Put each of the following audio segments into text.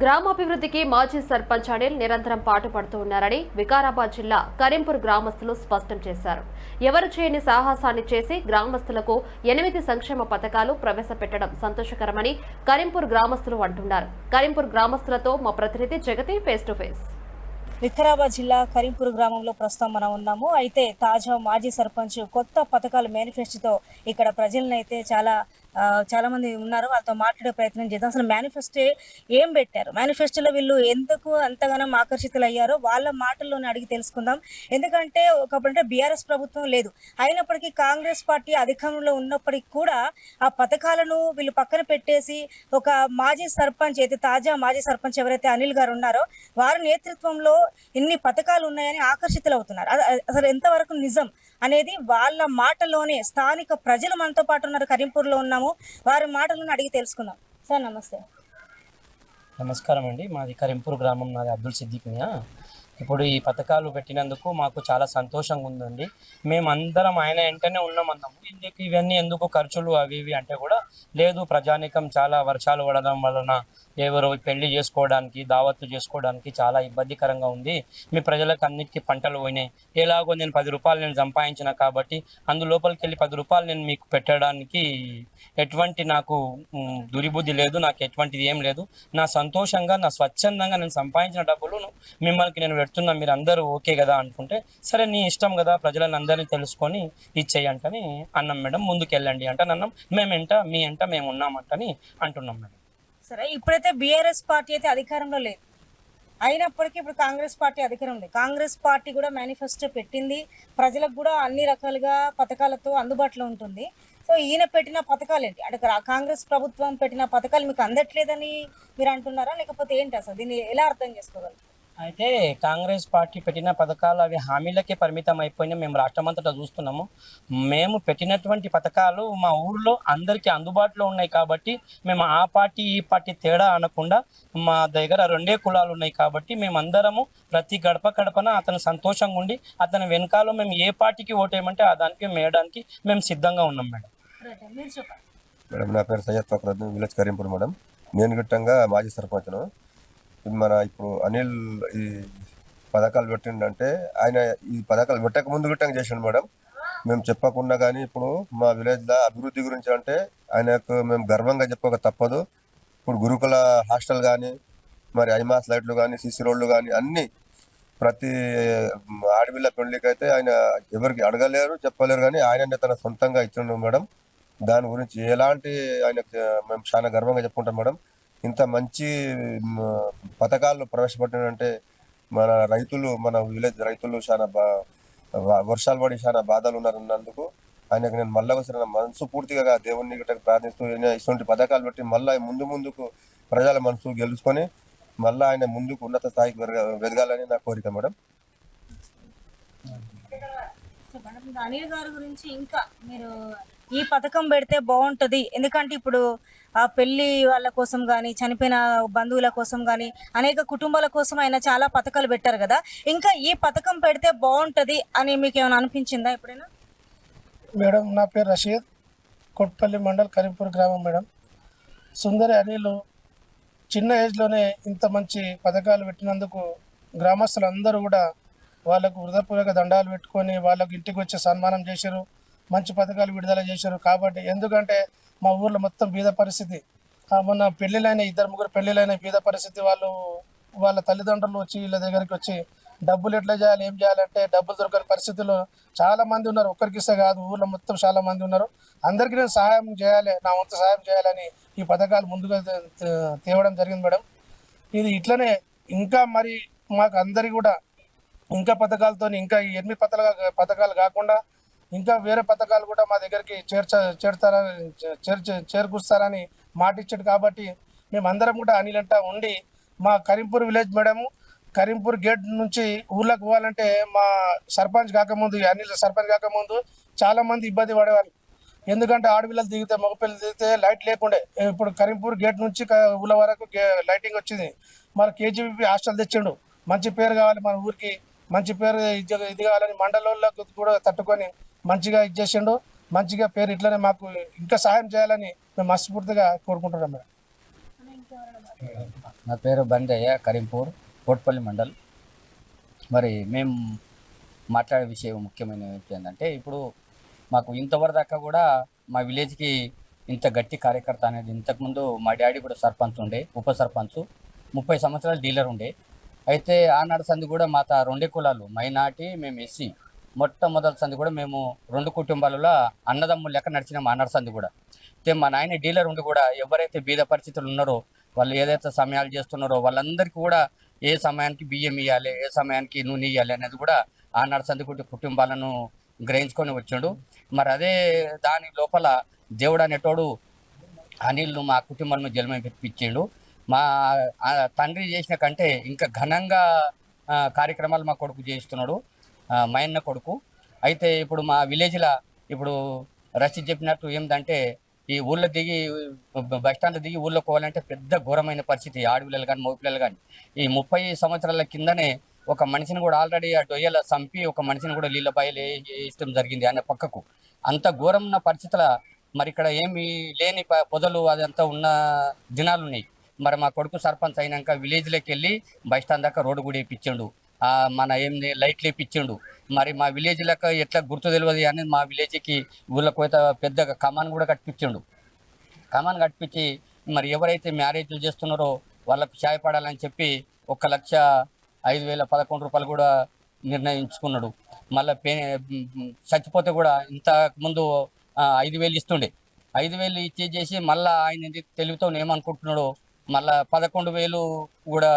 గ్రామాభివృద్ధికి మాజీ సర్పంచ్ అనిల్ నిరంతరం పాటుపడుతూ ఉన్నారని వికారాబాద్ జిల్లా కరీంపూర్ గ్రామస్తులు స్పష్టం చేశారు. ఎవరు చేయని సాహసాన్ని చేసి గ్రామస్తులకు ఎనిమిది సంక్షేమ పథకాలు ప్రవేశపెట్టడం సంతోషకరమని కరీంపూర్ గ్రామస్తులు అంటున్నారు. కరీంపూర్ గ్రామస్తులతో మా ప్రతినిధి Jagathi face to face Vikarabad జిల్లా కరీంపూర్ గ్రామంలో ప్రస్తుతం మనం ఉన్నాము. అయితే తాజా మాజీ సర్పంచ్ కొత్త పథకాల మేనిఫెస్టోతో ఇక్కడ ప్రజలనైతే చాలా చాలామంది చాలా మంది ఉన్నారు వాళ్ళతో మాట్లాడే ప్రయత్నం చేద్దాం. అసలు మేనిఫెస్టో ఏం పెట్టారు? మేనిఫెస్టోలో వీళ్ళు ఎందుకు అంతగానో ఆకర్షితులు అయ్యారో వాళ్ళ మాటల్లోనే అడిగి తెలుసుకుందాం. ఎందుకంటే ఒకప్పుడు అంటే బీఆర్ఎస్ ప్రభుత్వం లేదు. అయినప్పటికీ కాంగ్రెస్ పార్టీ అధికారంలో ఉన్నప్పటికీ కూడా ఆ పథకాలను వీళ్ళు పక్కన పెట్టేసి ఒక మాజీ సర్పంచ్ అయితే తాజా మాజీ సర్పంచ్ ఎవరైతే అనిల్ గారు ఉన్నారో వారి నేతృత్వంలో ఇన్ని పథకాలు ఉన్నాయని ఆకర్షితులు అవుతున్నారు అసలు ఎంతవరకు నిజం అనేది వాళ్ళ మాటలోనే స్థానిక ప్రజలు మనతో పాటు ఉన్నారు. కరీంపూర్లో ఉన్నాము వారి మాటలను అడిగి తెలుసుకుందాం. సార్ నమస్తే. నమస్కారం అండి. మాది కరింపూర్ గ్రామం. నాది అబ్దుల్ సిద్దిక్ మియా ఇప్పుడు ఈ పథకాలు పెట్టినందుకు మాకు చాలా సంతోషంగా ఉందండి. మేము అందరం ఆయన వెంటనే ఉన్నామన్నాము ఇందుకు ఇవన్నీ ఎందుకు ఖర్చులు అవి ఇవి అంటే కూడా లేదు ప్రజానికం చాలా వర్షాలు పడడం వలన ఎవరు పెళ్ళి చేసుకోవడానికి దావత్తు చేసుకోవడానికి చాలా ఇబ్బందికరంగా ఉంది. మీ ప్రజలకు అన్నిటికీ పంటలు పోయినాయి. ఎలాగో నేను పది రూపాయలు నేను సంపాదించిన కాబట్టి అందులోపలికి వెళ్ళి పది రూపాయలు నేను మీకు పెట్టడానికి ఎటువంటి నాకు దురిబుద్ధి లేదు నాకు ఎటువంటిది ఏం లేదు. నా సంతోషంగా నా స్వచ్ఛందంగా నేను సంపాదించిన డబ్బులు మిమ్మల్ని నేను పెడుతున్నా మీరు అందరూ ఓకే కదా అనుకుంటే సరే నీ ఇష్టం కదా ప్రజలను అందరినీ తెలుసుకొని ఇచ్చేయంటని అన్నాం మేడం ముందుకు వెళ్ళండి అంటే. అన్నం మేము ఎంట మీ ఎంట మేము ఉన్నామంటని అంటున్నాం మేడం. సరే ఇప్పుడైతే బీఆర్ఎస్ పార్టీ అయితే అధికారంలో లేదు. అయినప్పటికీ ఇప్పుడు కాంగ్రెస్ పార్టీ అధికారం ఉంది. కాంగ్రెస్ పార్టీ కూడా మేనిఫెస్టో పెట్టింది. ప్రజలకు కూడా అన్ని రకాలుగా పథకాలతో అందుబాటులో ఉంటుంది. సో ఈయన పెట్టిన పథకాలు ఏంటి అంటే కాంగ్రెస్ ప్రభుత్వం పెట్టిన పథకాలు మీకు అందట్లేదని మీరు అంటున్నారా? లేకపోతే ఏంటి అసలు? దీన్ని ఎలా అర్థం చేసుకోగలరు? అయితే కాంగ్రెస్ పార్టీ పెట్టిన పథకాలు అవి హామీలకే పరిమితం అయిపోయినా మేము రాష్ట్రమంతటా చూస్తున్నాము. మేము పెట్టినటువంటి పథకాలు మా ఊర్లో అందరికీ అందుబాటులో ఉన్నాయి కాబట్టి మేము ఆ పార్టీ ఈ పార్టీ తేడా అనకుండా మా దగ్గర రెండే కులాలు ఉన్నాయి కాబట్టి మేము అందరము ప్రతి గడప గడపన అతను సంతోషంగా ఉండి అతని వెనకాల మేము ఏ పార్టీకి ఓటేయమంటే ఆ దానికి మేము వేయడానికి మేము సిద్ధంగా ఉన్నాం మేడం. మేడం నా పేరు సయ్యద్ ఫక్రద్దీన్ విలేజ్ కరీంపూర్ మేడం. నేను గిట్టంగా మాజీ సర్పంచ్ను. మన ఇప్పుడు అనిల్ ఈ పథకాలు పెట్టిండంటే ఆయన ఈ పథకాలు పెట్టక ముందు గిట్టంగా చేసిండు మేడం. మేము చెప్పకుండా కానీ ఇప్పుడు మా విలేజ్లో అభివృద్ధి గురించి అంటే ఆయనకు మేము గర్వంగా చెప్పక తప్పదు. ఇప్పుడు గురుకుల హాస్టల్ కానీ మరి ఐమాస్ లైట్లు కానీ సిసి రోడ్లు కానీ అన్నీ ప్రతి ఆడపిల్ల పెళ్ళికి అయితే ఆయన ఎవరికి అడగలేరు చెప్పలేరు కానీ ఆయననే తన సొంతంగా ఇచ్చిండు మేడం. దాని గురించి ఎలాంటి ఆయన మేము చాలా గర్వంగా చెప్పుకుంటాం మేడం. ఇంత మంచి పథకాలు ప్రవేశపెట్టినంటే మన రైతులు మన విలేజ్ రైతులు చాలా బా వ- వర్షాలు పడి చాలా బాధలు ఉన్నారన్నందుకు ఆయనకు నేను మళ్ళా ఒకసారి మనసు పూర్తిగా దేవుణ్ణి గిట్ట ప్రార్థిస్తూ ఇటువంటి పథకాలు పెట్టి మళ్ళీ ముందు ముందుకు ప్రజల మనసు గెలుచుకొని మళ్ళీ ఆయన ముందుకు ఉన్నత స్థాయికి ఎదగాలని నా కోరిక మేడం. చెప్పండి అనిల్ గారి గురించి ఇంకా మీరు ఈ పథకం పెడితే బాగుంటుంది. ఎందుకంటే ఇప్పుడు ఆ పెళ్ళి వాళ్ళ కోసం కానీ చనిపోయిన బంధువుల కోసం కానీ అనేక కుటుంబాల కోసం ఆయన చాలా పథకాలు పెట్టారు కదా. ఇంకా ఈ పథకం పెడితే బాగుంటుంది అని మీకు ఏమైనా అనిపించిందా ఎప్పుడైనా? మేడం నా పేరు రషీద్. కొట్పల్లి మండల్ కరీంపూర్ గ్రామం మేడం. సుందరి అనిలు చిన్న ఏజ్లోనే ఇంత మంచి పథకాలు పెట్టినందుకు గ్రామస్తులందరూ కూడా వాళ్ళకు హృదయపూర్వక దండాలు పెట్టుకొని వాళ్ళకు ఇంటికి వచ్చి సన్మానం చేశారు మంచి పథకాలు విడుదల చేశారు కాబట్టి ఎందుకంటే మా ఊర్లో మొత్తం బీద పరిస్థితి. మొన్న పెళ్ళిళ్ళైన ఇద్దరు ముగ్గురు పెళ్ళిళ్ళైన బీద పరిస్థితి వాళ్ళు వాళ్ళ తల్లిదండ్రులు వచ్చి వీళ్ళ దగ్గరికి వచ్చి డబ్బులు ఎట్లా చేయాలి ఏం చేయాలంటే డబ్బులు దొరకని పరిస్థితుల్లో చాలా మంది ఉన్నారు. ఒక్కరికి ఇస్తే కాదు ఊర్లో మొత్తం చాలా మంది ఉన్నారు. అందరికీ నేను సహాయం చేయాలి నా వంతు సహాయం చేయాలని ఈ పథకాలు ముందుగా తేవడం జరిగింది మేడం. ఇది ఇట్లనే ఇంకా మరి మాకు అందరి కూడా ఇంకా పథకాలతో ఇంకా ఈ ఎనిమిది పథకాలు పథకాలు కాకుండా ఇంకా వేరే పథకాలు కూడా మా దగ్గరికి చేర్చ చేరుతారా చేర్చ చేర్కూస్తారని మాట ఇచ్చాడు కాబట్టి మేము అందరం కూడా అనిలంట ఉండి మా Karimpur village madam Karimpur gate నుంచి ఊర్లోకి పోవాలంటే మా సర్పంచ్ కాకముందు అనిల్ సర్పంచ్ కాకముందు చాలా మంది ఇబ్బంది పడేవారు ఎందుకంటే ఆడపిల్లలు దిగితే మగపిల్లలు దిగితే లైట్ లేకుండే. ఇప్పుడు కరీంపూర్ గేట్ నుంచి ఊళ్ళ వరకు లైటింగ్ వచ్చింది. మరి కేజీబీ హాస్టల్ తెచ్చిండు. మంచి పేరు కావాలి మన ఊరికి. మంచి పేరు ఇది ఇది కావాలని మండలంలోకి కూడా తట్టుకొని మంచిగా ఇది చేసిండు. మంచిగా పేరు ఇట్లనే మాకు ఇంకా సహాయం చేయాలని మేము మనస్ఫూర్తిగా కోరుకుంటున్నాం మేడం. నా పేరు బందయ్య కరీంపూర్ కోట్పల్లి మండల్. మరి మేము మాట్లాడే విషయం ముఖ్యమైన ఏంటంటే ఇప్పుడు మాకు ఇంతవరకు దాకా కూడా మా విలేజ్కి ఇంత గట్టి కార్యకర్త అనేది ఇంతకుముందు మా డాడీ కూడా సర్పంచ్ ఉండే ఉప సర్పంచ్. ముప్పై సంవత్సరాలు డీలర్ ఉండే. అయితే ఆనాడు సంది కూడా మాత రెండే కులాలు మైనార్టీ మేము ఎస్సీ. మొట్టమొదటి సంది కూడా మేము రెండు కుటుంబాలలో అన్నదమ్ములు లెక్క నడిచినాం ఆనాడు సంది కూడా. అయితే మా నాయన డీలర్ ఉండి కూడా ఎవరైతే బీద పరిస్థితులు ఉన్నారో వాళ్ళు ఏదైతే సమయాలు చేస్తున్నారో వాళ్ళందరికీ కూడా ఏ సమయానికి బియ్యం ఇవ్వాలి ఏ సమయానికి నూనె ఇవ్వాలి అనేది కూడా ఆనాడు సందుకుంటే కుటుంబాలను గ్రహించుకొని వచ్చాడు. మరి అదే దాని లోపల దేవుడు అనేటోడు అనిల్ను మా కుటుంబాలను జన్మ పిచ్చిండు. మా తండ్రి చేసిన కంటే ఇంకా ఘనంగా కార్యక్రమాలు మా కొడుకు చేయిస్తున్నాడు మా అన్న కొడుకు. అయితే ఇప్పుడు మా విలేజ్లో ఇప్పుడు రషీద్ చెప్పినట్టు ఏంటంటే ఈ ఊళ్ళో దిగి బస్ స్టాండ్ దిగి ఊళ్ళో పోవాలంటే పెద్ద ఘోరమైన పరిస్థితి. ఆడపిల్లలు కానీ మగపిల్లలు కానీ ఈ ముప్పై సంవత్సరాల కిందనే ఒక మనిషిని కూడా ఆల్రెడీ ఆ డొయ్యల చంపి ఒక మనిషిని కూడా నీళ్ళ బయలు వేయడం జరిగింది అనే పక్కకు. అంత ఘోరం ఉన్న పరిస్థితుల మరి ఇక్కడ ఏమి లేని ప- పొదలు అదంతా ఉన్న దినాలు ఉన్నాయి మరి మా కొడుకు సర్పంచ్ అయినాక విలేజ్లోకి వెళ్ళి బస్ స్టాండ్ దాకా రోడ్డు కూడా వేయించిండు మన ఏంది లైట్లు వేయించిండు మరి మా విలేజ్ లెక్క ఎట్లా గుర్తు తెలియదు అని మా విలేజ్కి ఊళ్ళో పోతే పెద్దగా కమాన్ కూడా కట్టించిండు. కమాన్ కట్టించి మరి ఎవరైతే మ్యారేజ్లు చేస్తున్నారో వాళ్ళకు సాయపడాలని చెప్పి ఒక లక్ష ఐదు వేల పదకొండు రూపాయలు కూడా నిర్ణయించుకున్నాడు. మళ్ళీ పే చచ్చిపోతే కూడా ఇంత ముందు ఐదు వేలు ఇస్తుండే. ఐదు వేలు ఇచ్చేసి మళ్ళీ ఆయన తెలివితో ఏమనుకుంటున్నాడో మళ్ళా పదకొండు వేలు కూడా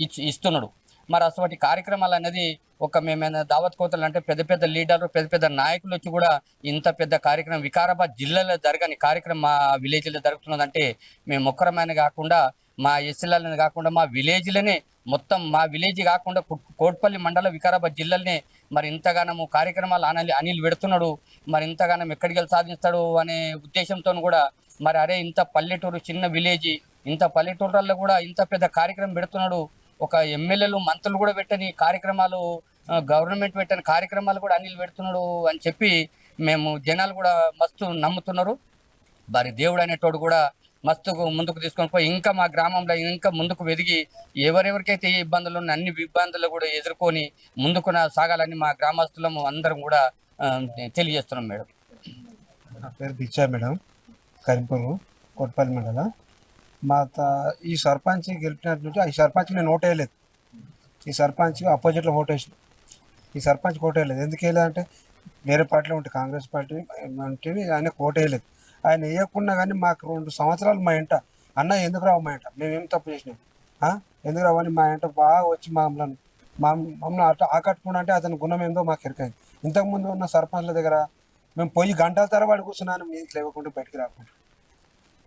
ఇచ్చి ఇస్తున్నాడు. మరి అటువంటి కార్యక్రమాలు అనేది ఒక మేమైనా దావత్ కోతలు అంటే పెద్ద పెద్ద లీడర్లు పెద్ద పెద్ద నాయకులు వచ్చి కూడా ఇంత పెద్ద కార్యక్రమం వికారాబాద్ జిల్లాలో జరగని కార్యక్రమం మా విలేజ్లో జరుగుతున్నదంటే మేము ఒక్కరమైన కాకుండా మా ఎస్ఎల్ఎల్ని కాకుండా మా విలేజ్లోనే మొత్తం మా విలేజ్ కాకుండా కోట్పల్లి మండల వికారాబాద్ జిల్లాలనే మరి ఇంతగానము కార్యక్రమాలు అనిల్ అనిల్ పెడుతున్నాడు. మరి ఇంతగానం ఎక్కడికి వెళ్ళి సాధిస్తాడు అనే ఉద్దేశంతో కూడా మరి అరే ఇంత పల్లెటూరు చిన్న విలేజ్ ఇంత పల్లెటూర్లలో కూడా ఇంత పెద్ద కార్యక్రమం పెడుతున్నాడు. ఒక ఎమ్మెల్యేలు మంత్రులు కూడా పెట్టని కార్యక్రమాలు గవర్నమెంట్ పెట్టని కార్యక్రమాలు కూడా అనిల్ పెడుతున్నాడు అని చెప్పి మేము జనాలు కూడా మస్తు నమ్ముతున్నారు. మరి దేవుడు అనేటోడు కూడా మస్తు ముందుకు తీసుకొని పోయి ఇంకా మా గ్రామంలో ఇంకా ముందుకు వెదిగి ఎవరెవరికైతే ఏ ఇబ్బందులు ఉన్న అన్ని ఇబ్బందులు కూడా ఎదుర్కొని ముందుకు సాగాలని మా గ్రామస్తులము అందరం కూడా తెలియజేస్తున్నాం మేడం. నా పేరు బిచ్చా మేడం. కరింపూరు కొట్పల్లి మండలం. మా ఈ సర్పంచ్ గెలిపినట్టు ఈ సర్పంచ్ నేను ఓటు వేయలేదు ఈ సర్పంచ్ అపోజిట్లో ఓటు వేసిన ఈ సర్పంచ్ ఓటు వేయలేదు ఎందుకు వేయలేదంటే వేరే పార్టీలో ఉంటే కాంగ్రెస్ పార్టీ అంటే ఆయన ఓటు వేయలేదు ఆయన వేయకుండా కానీ మాకు రెండు సంవత్సరాలు మా ఇంట. అన్న ఎందుకు రావు మా ఇంట? మేమేం తప్పు చేసినాం? ఎందుకు రావని మా ఇంట బాగా వచ్చి మమ్మల్ని మా మమ్మల్ని అట్లా ఆకట్టుకున్నా అంటే అతని గుణం ఏందో మాకు ఎరకైంది. ఇంతకుముందు ఉన్న సర్పంచ్ల దగ్గర మేము పోయి గంటల తరబడి కూర్చున్నాను. మీకు లేవకుండా బయటికి రాకుండా.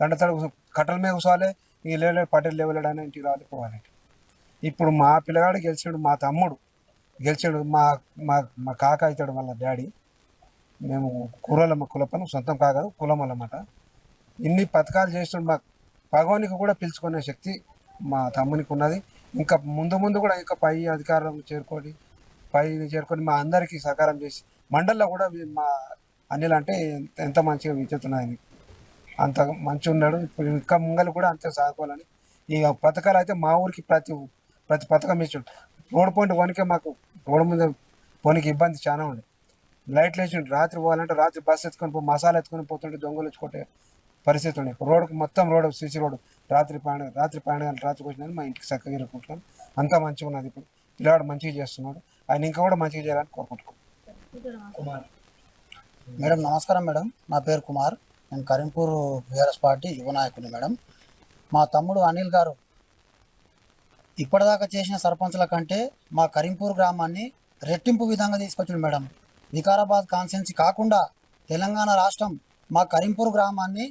దండ తడ కట్టల మీద కూర్చోవాలి ఈ లేలే పటేల్ లేవలేడని ఇంటికి రావాలి పోవాలి. ఇప్పుడు మా పిల్లగాడు గెలిచాడు మా తమ్ముడు గెలిచాడు మా మా మా కాక అవుతాడు వాళ్ళ డాడీ. మేము కూరలమ్మ కులపను సొంతం కాదు కులం అన్నమాట. ఇన్ని పథకాలు చేస్తున్నాడు మా భగవానికి కూడా పిలుచుకునే శక్తి మా తమ్మునికి ఉన్నది. ఇంకా ముందు ముందు కూడా ఇంకా పై అధికారం చేరుకొని పై చేరుకొని మా అందరికీ సహకారం చేసి మండల్లో కూడా మా అనిల్ అంటే ఎంత- ఎంత మంచిగా విద్యుత్ ఆయనకి. అంత మంచిగా ఉన్నాడు ఇప్పుడు ఇంకా ముంగలు కూడా అంతే సాగుకోవాలని. ఈ పథకాలు అయితే మా ఊరికి ప్రతి ప్రతి పథకం ఇచ్చాడు. రోడ్ పాయింట్ వన్కే మాకు రోడ్డు మీద పోనీకి ఇబ్బంది చాలా ఉండే లైట్లు వేసిండు. రాత్రి పోవాలంటే రాత్రి బస్సు ఎత్తుకొని పో మసాలా ఎత్తుకొని పోతుంటే దొంగలు వచ్చుకుంటే పరిస్థితి ఉండే రోడ్డుకు మొత్తం రోడ్ సిసి రోడ్ రాత్రి పన్నెండు రాత్రి పన్నెండు రాత్రికి వచ్చిన మా ఇంటికి చక్కగా ఇరుకుంటున్నాను అంతా మంచిగా ఉన్నది ఇప్పుడు. పిల్లవాడు మంచిగా చేస్తున్నాడు. ఆయన ఇంకా కూడా మంచిగా చేయాలని కోరుకుంటున్నాను మేడం నమస్కారం మేడం. నా పేరు కుమార్. నేను కరీంపూర్ బీఆర్ఎస్ పార్టీ యువ నాయకుని మేడం. మా తమ్ముడు అనిల్ గారు ఇప్పటిదాకా చేసిన సర్పంచ్ల కంటే మా కరీంపూర్ గ్రామాన్ని రెట్టింపు విధంగా తీసుకొచ్చిండు మేడం. వికారాబాద్ కాన్సెన్సీ కాకుండా తెలంగాణ రాష్ట్రం మా కరీంపూర్ గ్రామాన్ని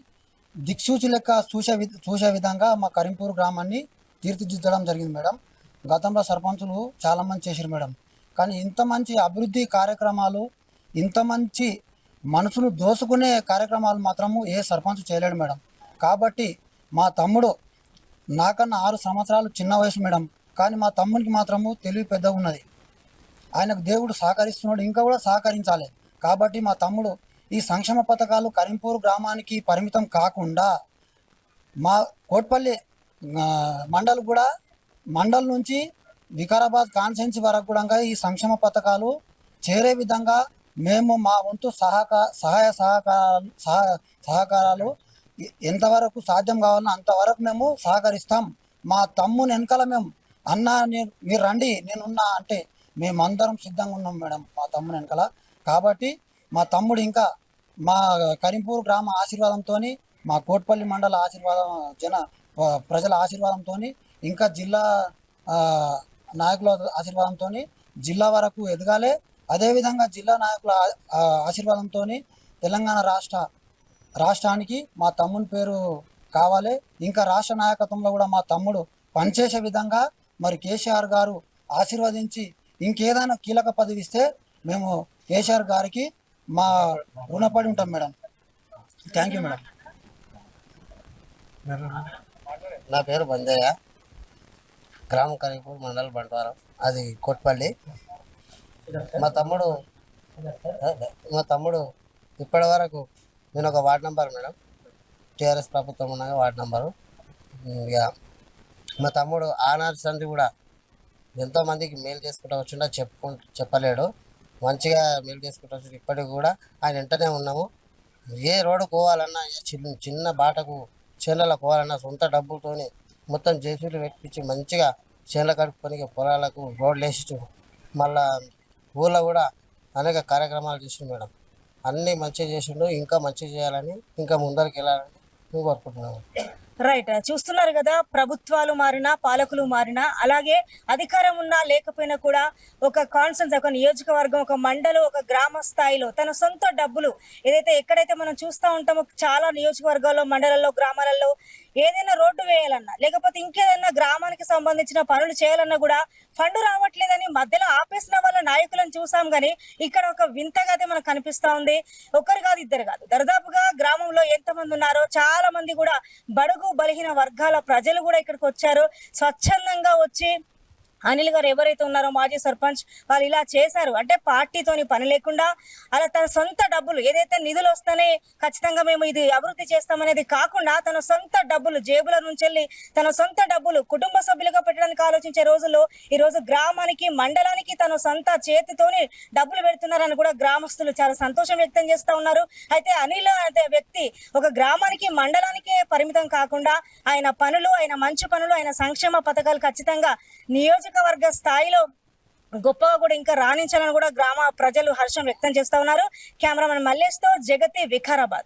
దిక్సూచి లెక్క చూసే వి చూసే విధంగా మా కరీంపూర్ గ్రామాన్ని తీర్చిదిద్దడం జరిగింది మేడం. గతంలో సర్పంచులు చాలామంది చేశారు మేడం. కానీ ఇంత మంచి అభివృద్ధి కార్యక్రమాలు ఇంత మంచి మనసును దోసుకునే కార్యక్రమాలు మాత్రము ఏ సర్పంచ్ చేయలేడు మేడం. కాబట్టి మా తమ్ముడు నాకన్నా ఆరు సంవత్సరాలు చిన్న వయసు మేడం. కానీ మా తమ్మునికి మాత్రము తెలివి పెద్ద ఉన్నది. ఆయనకు దేవుడు సహకరిస్తున్నాడు ఇంకా కూడా సహకరించాలి. కాబట్టి మా తమ్ముడు ఈ సంక్షేమ పథకాలు కరీంపూర్ గ్రామానికి పరిమితం కాకుండా మా కోట్పల్లి ఆ, మండల్ కూడా మండల్ నుంచి వికారాబాద్ కాన్సెన్సీ వరకు కూడా ఈ సంక్షేమ పథకాలు చేరే విధంగా మేము మా వంతు సహకా సహాయ సహకారాలు సహ సహకారాలు ఎంతవరకు సాధ్యం కావాలో అంతవరకు మేము సహకరిస్తాం. మా తమ్ముని వెనకాల మేము అన్న నేను మీరు రండి నేనున్నా అంటే మేమందరం సిద్ధంగా ఉన్నాం మేడం మా తమ్ముని వెనకాల. కాబట్టి మా తమ్ముడు ఇంకా మా కరీంపూర్ గ్రామ ఆశీర్వాదంతో మా కోట్పల్లి మండల ఆశీర్వాదం జన ప్రజల ఆశీర్వాదంతో ఇంకా జిల్లా నాయకుల ఆశీర్వాదంతో జిల్లా వరకు ఎదగాలి. అదేవిధంగా జిల్లా నాయకుల ఆశీర్వాదంతో తెలంగాణ రాష్ట్ర రాష్ట్రానికి మా తమ్ముని పేరు కావాలి. ఇంకా రాష్ట్ర నాయకత్వంలో కూడా మా తమ్ముడు పనిచేసే విధంగా మరి కేసీఆర్ గారు ఆశీర్వదించి ఇంకేదైనా కీలక పదవి ఇస్తే మేము కేసీఆర్ గారికి మా రుణపడి ఉంటాం మేడం. Thank you madam. నా పేరు బంజయ్య. గ్రామం కరీపూర్ మండల్ బంట్వారం. అది కొట్పల్లి. మా తమ్ముడు మా తమ్ముడు ఇప్పటి వరకు నేను ఒక వార్డ్ నంబర్ మేడం. టీఆర్ఎస్ ప్రభుత్వం ఉండగా వార్డ్ నంబరు. ఇక మా తమ్ముడు ఆనాటి సంధి కూడా ఎంతో మందికి మేలు చేసుకుంటూ వచ్చిండో చెప్పుకు చెప్పలేడు. మంచిగా మేలు చేసుకుంటూ వచ్చి ఇప్పటికి కూడా ఆయన వెంటనే ఉన్నాము. ఏ రోడ్డు పోవాలన్నా ఏ చిన్న చిన్న బాటకు చేనులకు పోవాలన్నా సొంత డబ్బులతోని మొత్తం జేసీలు పెట్టించి మంచిగా చేనుల కడుక్కొని పొలాలకు రోడ్లు వేసి మళ్ళా ఊళ్ళో కూడా అనేక కార్యక్రమాలు చేసిండు మేడం. అన్నీ మంచిగా చేసిండు ఇంకా మంచిగా చేయాలని ఇంకా ముందరికి వెళ్ళాలని మేము కోరుకుంటున్నాము రైట్ చూస్తున్నారు కదా ప్రభుత్వాలు మారినా పాలకులు మారినా అలాగే అధికారం ఉన్నా లేకపోయినా కూడా ఒక కాన్సన్స్ ఒక నియోజకవర్గం ఒక మండలం ఒక గ్రామ స్థాయిలో తన సొంత డబ్బులు ఏదైతే ఎక్కడైతే మనం చూస్తూ ఉంటామో చాలా నియోజకవర్గాల్లో మండలాల్లో గ్రామాలలో ఏదైనా రోడ్డు వేయాలన్నా లేకపోతే ఇంకేదైనా గ్రామానికి సంబంధించిన పనులు చేయాలన్నా కూడా ఫండ్ రావట్లేదని మధ్యలో ఆపేసిన వాళ్ళ నాయకులను చూసాం కానీ ఇక్కడ ఒక వింతగా అయితే మనకు కనిపిస్తా ఉంది. ఒకరు కాదు ఇద్దరు కాదు. దరిదాపుగా గ్రామంలో ఎంతమంది ఉన్నారో చాలా మంది కూడా బడుగు బలహీన వర్గాల ప్రజలు కూడా ఇక్కడికి వచ్చారు. స్వచ్ఛందంగా వచ్చి అనిల్ గారు ఎవరైతే ఉన్నారో మాజీ సర్పంచ్ వాళ్ళు ఇలా చేశారు. అంటే పార్టీతోని పని లేకుండా అలా తన సొంత డబ్బులు ఏదైతే నిధులు వస్తానే ఖచ్చితంగా మేము ఇది అభివృద్ధి చేస్తామనేది కాకుండా తన సొంత డబ్బులు జేబుల నుంచి వెళ్ళి తన సొంత డబ్బులు కుటుంబ సభ్యులుగా పెట్టడానికి ఆలోచించే రోజుల్లో ఈ రోజు గ్రామానికి మండలానికి తన సొంత చేతితోని డబ్బులు పెడుతున్నారని కూడా గ్రామస్తులు చాలా సంతోషం వ్యక్తం చేస్తూ ఉన్నారు. అయితే అనిల్ అనే వ్యక్తి ఒక గ్రామానికి మండలానికే పరిమితం కాకుండా ఆయన పనులు ఆయన మంచి పనులు ఆయన సంక్షేమ పథకాలు ఖచ్చితంగా నియోజకవర్గ స్థాయిలో గొప్పగా కూడా ఇంకా రాణించాలని కూడా గ్రామ ప్రజలు హర్షం వ్యక్తం చేస్తా ఉన్నారు. కెమెరామెన్ మల్లేష్తో జగతి వికారాబాద్.